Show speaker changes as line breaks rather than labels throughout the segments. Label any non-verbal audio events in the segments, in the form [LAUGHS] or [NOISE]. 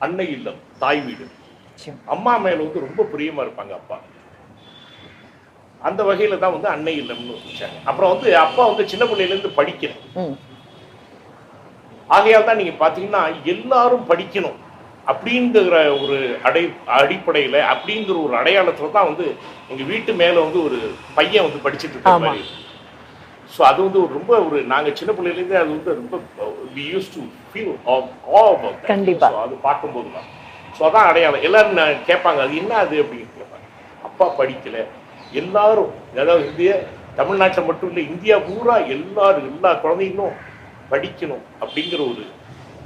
அன்னை இல்லம் தாய் வீடு. அம்மா மேல வந்து ரொம்ப பிரியமா இருப்பாங்க அப்பா அந்த வகையில தான் வந்து அன்னை இல்லம்னு வச்சாங்க அப்புறம் வந்து அப்பா வந்து சின்ன பிள்ளையில இருந்து படிக்கிறேன்
ம்.
ஆகையால் தான் நீங்க பாத்தீங்கன்னா எல்லாரும் படிக்கணும் அப்படிங்கிற ஒரு அடை அடிப்படையில அப்படிங்கிற ஒரு அடையாளத்துல தான் வந்து எங்க வீட்டு மேல வந்து ஒரு பையன் வந்து படிச்சுட்டு இருக்க. மாதிரி ஸோ அது வந்து ஒரு ரொம்ப ஒரு நாங்க சின்ன பிள்ளையிலேருந்தே அது வந்து ரொம்ப வி யூஸ் டு ஃபீல்
கண்டிப்பா.
அது பார்க்கும்போது தான் ஸோ அதான் அடையாளம். எல்லாரும் கேட்பாங்க அது என்ன அது அப்படின்னு கேட்பாங்க. அப்பா படிக்கல. எல்லாரும் அதாவது இந்திய தமிழ்நாட்டில் மட்டும் இல்லை இந்தியா பூரா எல்லாரும் எல்லா குழந்தைங்களும் படிக்கணும் அப்படிங்கிற ஒரு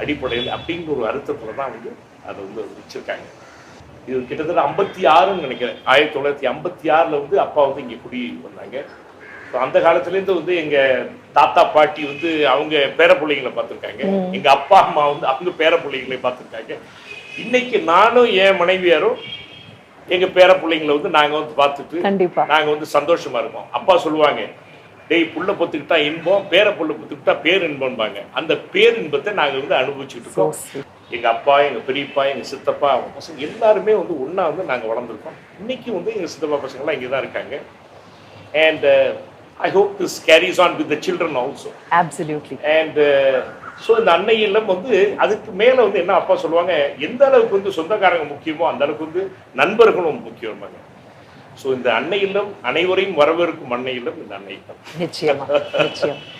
அடிப்படையில் அப்படிங்கிற ஒரு அர்த்தத்தில் தான் வந்து அதை வந்து வச்சிருக்காங்க. இது கிட்டத்தட்ட ஐம்பத்தி ஆறுன்னு நினைக்கிறேன். ஆயிரத்தி தொள்ளாயிரத்தி ஐம்பத்தி ஆறில் வந்து அப்பா வந்து இங்கே குடி வந்தாங்க. So அந்த காலத்துலேருந்து வந்து எங்க தாத்தா பாட்டி வந்து அவங்க பேர பிள்ளைங்களை பார்த்துருக்காங்க. எங்க அப்பா அம்மா வந்து அவங்க பேர பிள்ளைங்களை பார்த்துருக்காங்க. இன்னைக்கு நானும் என் மனைவியாரும் எங்க பேர பிள்ளைங்களை வந்து நாங்க வந்து பார்த்துட்டு
கண்டிப்பா.
நாங்க வந்து சந்தோஷமா இருக்கோம். அப்பா சொல்லுவாங்க டேய் புள்ள பொத்துக்கிட்டா இன்பம் பேர புள்ள பொத்துக்கிட்டா பேர் இன்பம்பாங்க. அந்த பேர் இன்பத்தை நாங்க வந்து அனுபவிச்சுட்டு இருக்கோம். எங்க அப்பா எங்க பெரியப்பா எங்க சித்தப்பா அவங்க பசங்க எல்லாருமே வந்து ஒண்ணா வந்து நாங்க வளர்ந்துருக்கோம். இன்னைக்கு வந்து எங்க சித்தப்பா பசங்களாம் இங்கே தான் இருக்காங்க. And I hope this carries on with the children also
absolutely.
And so இந்த அன்னை இல்லம் வந்து அதுக்கு மேலே வந்து என்ன அப்பா சொல்லுவாங்க? எந்த அளவுக்கு வந்து சொந்தக்காரங்க முக்கியமோ அந்த அளவுக்கு வந்து நண்பர்களும் முக்கியமாங்க ஸோ இந்த அன்னை இல்லம் அனைவரையும் வரவேற்கும் அன்னை இல்லம் இந்த அன்னை இல்லம்
நிச்சயமா நிச்சயம். [LAUGHS]